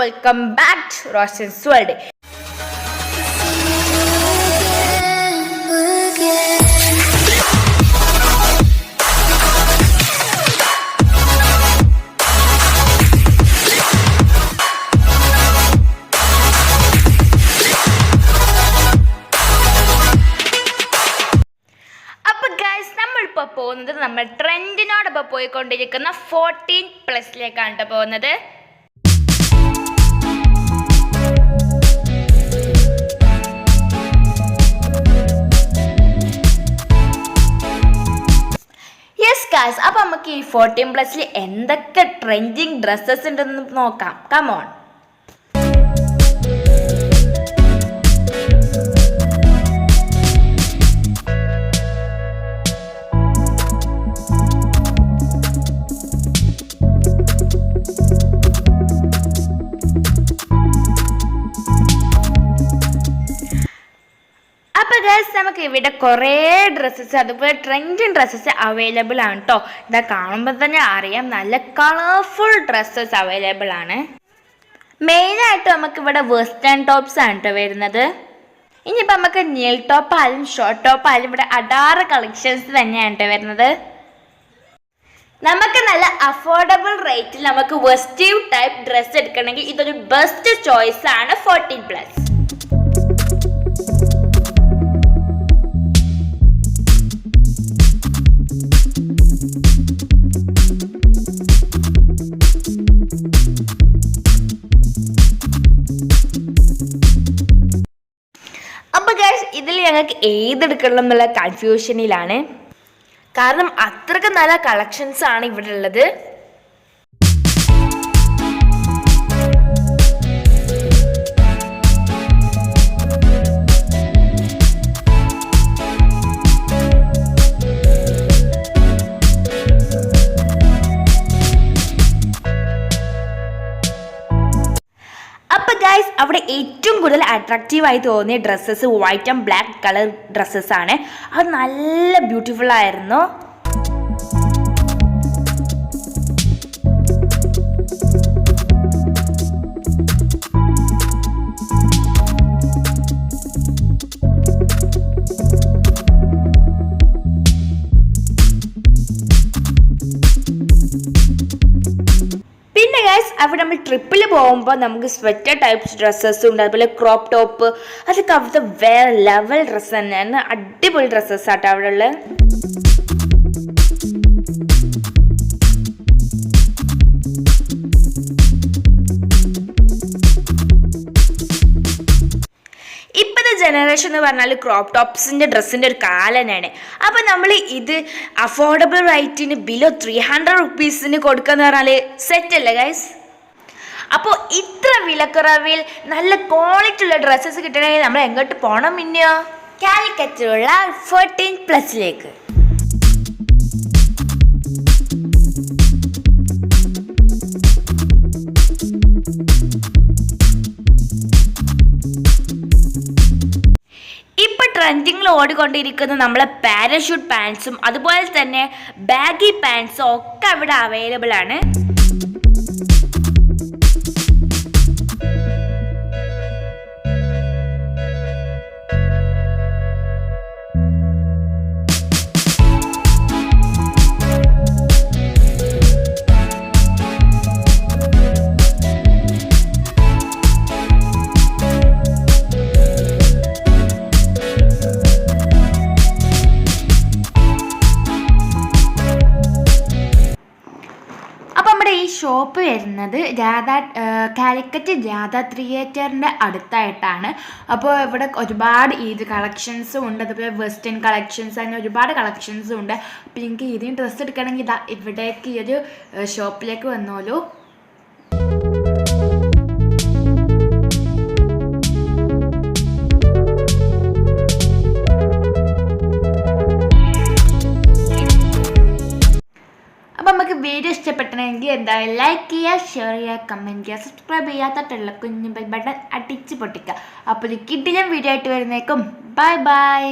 Welcome back to Roshan's world പോകുന്നത് നമ്മൾ ട്രെൻഡിനോടൊപ്പം പോയിക്കൊണ്ടിരിക്കുന്ന ഫോർട്ടീൻ പ്ലസിലേക്കാണ് കേട്ടോ പോകുന്നത്. ഗായ്സ് അപ്പം നമുക്ക് ഈ ഫോർട്ടീൻ പ്ലസിൽ എന്തൊക്കെ ട്രെൻഡിങ് ഡ്രസ്സസ് ഉണ്ടെന്ന് നോക്കാം. കമോൺ അപ്പൊ ഗേൾസ് നമുക്ക് ഇവിടെ കുറേ ഡ്രസ്സസ് അതുപോലെ ട്രെൻഡിങ് ഡ്രസ്സസ് അവൈലബിൾ ആണ് കേട്ടോ ഇതാ കാണുമ്പോൾ തന്നെ അറിയാം നല്ല കളർഫുൾ ഡ്രസ്സസ് അവൈലബിൾ ആണ്. മെയിനായിട്ട് നമുക്ക് ഇവിടെ വെസ്റ്റേൺ ടോപ്സ് ആണ് കേട്ടോ വരുന്നത്. ഇനിയിപ്പോൾ നമുക്ക് നീൽ ടോപ്പ് ആയാലും ഷോർട്ട് ടോപ്പ് ആയാലും ഇവിടെ അടാറ് കളക്ഷൻസ് തന്നെയാണ് വരുന്നത്. നമുക്ക് നല്ല അഫോർഡബിൾ റേറ്റിൽ നമുക്ക് വെസ്റ്റീവ് ടൈപ്പ് ഡ്രസ്സ് എടുക്കണമെങ്കിൽ ഇതൊരു ബെസ്റ്റ് ചോയ്സ് ആണ് ഫോർട്ടീൻ പ്ലസ് ഇതിൽ ഞങ്ങൾക്ക് ഏതെടുക്കണം എന്നുള്ള കൺഫ്യൂഷനിലാണ് കാരണം അത്രയ്ക്ക് നല്ല കളക്ഷൻസ് ആണ് ഇവിടെ ഉള്ളത്. ഗൈസ് അവിടെ ഏറ്റവും കൂടുതൽ അട്രാക്റ്റീവ് ആയി തോന്നിയ dresses white and black colour dresses ആണ്. അത് നല്ല ബ്യൂട്ടിഫുൾ ആയിരുന്നു. ഗൈസ് അവിടെ നമ്മൾ ട്രിപ്പിൽ പോകുമ്പോൾ നമുക്ക് സ്വെറ്റർ ടൈപ്പ് ഡ്രസ്സസ് ഉണ്ട് അതുപോലെ ക്രോപ്പ് ടോപ്പ് അതൊക്കെ അവിടുത്തെ വേറെ ലെവൽ ഡ്രസ്സ് തന്നെയാണ്. അടിപൊളി ഡ്രസ്സസ് ആട്ടോ അവിടെ ഉള്ളത്. ജനറേഷൻ എന്ന് പറഞ്ഞാൽ ക്രോപ്പ് ടോപ്സിന്റെ ഡ്രസ്സിന്റെ ഒരു കാലം തന്നെയാണ് അപ്പോൾ നമ്മൾ ഇത് അഫോർഡബിൾ റൈറ്റിന് ബിലോ ത്രീ ഹൺഡ്രഡ് റുപ്പീസിന് കൊടുക്കാന്ന് പറഞ്ഞാൽ സെറ്റ് അല്ലേ ഗൈസ് അപ്പോൾ ഇത്ര വിലക്കുറവിൽ നല്ല ക്വാളിറ്റി ഉള്ള ഡ്രസ്സസ് കിട്ടണമെങ്കിൽ നമ്മൾ എങ്ങോട്ട് പോകണം പിന്നെയോ കാലിക്കറ്റിലുള്ള ഫോർട്ടീൻ പ്ലസിലേക്ക് ട്രെൻഡിങ്ങിൽ ഓടിക്കൊണ്ടിരിക്കുന്ന നമ്മളെ പാരഷൂട്ട് പാൻസും അതുപോലെ തന്നെ ബാഗി പാൻസും ഒക്കെ അവിടെ അവൈലബിൾ ആണ്. ഷോപ്പ് വരുന്നത് രാധ കാലിക്കറ്റ് രാധ തിയേറ്ററിന്റെ അടുത്തായിട്ടാണ്. അപ്പോൾ ഇവിടെ ഒരുപാട് ഈദ് കളക്ഷൻസും ഉണ്ട്. അതുപോലെ വെസ്റ്റേൺ കളക്ഷൻസ് അങ്ങനെ ഒരുപാട് കളക്ഷൻസും ഉണ്ട്. അപ്പോൾ നിങ്ങൾക്ക് ഈദിന് ഡ്രസ്സ് എടുക്കണമെങ്കിൽ ഇതാ ഇവിടേക്ക് ഈ ഒരു ഷോപ്പിലേക്ക് വന്നോളൂ. ഇഷ്ടപ്പെട്ടെങ്കിൽ എന്തായാലും ലൈക്ക് ചെയ്യുക ഷെയർ ചെയ്യുക കമന്റ് ചെയ്യുക സബ്സ്ക്രൈബ് ചെയ്യാത്തട്ടുള്ള കുഞ്ഞു ബെൽ ബട്ടൺ അടിച്ച് പൊട്ടിക്കുക. അപ്പോൾ ഒരു കിഡിലും വീഡിയോ ആയിട്ട് വരുന്നേക്കും. Bye bye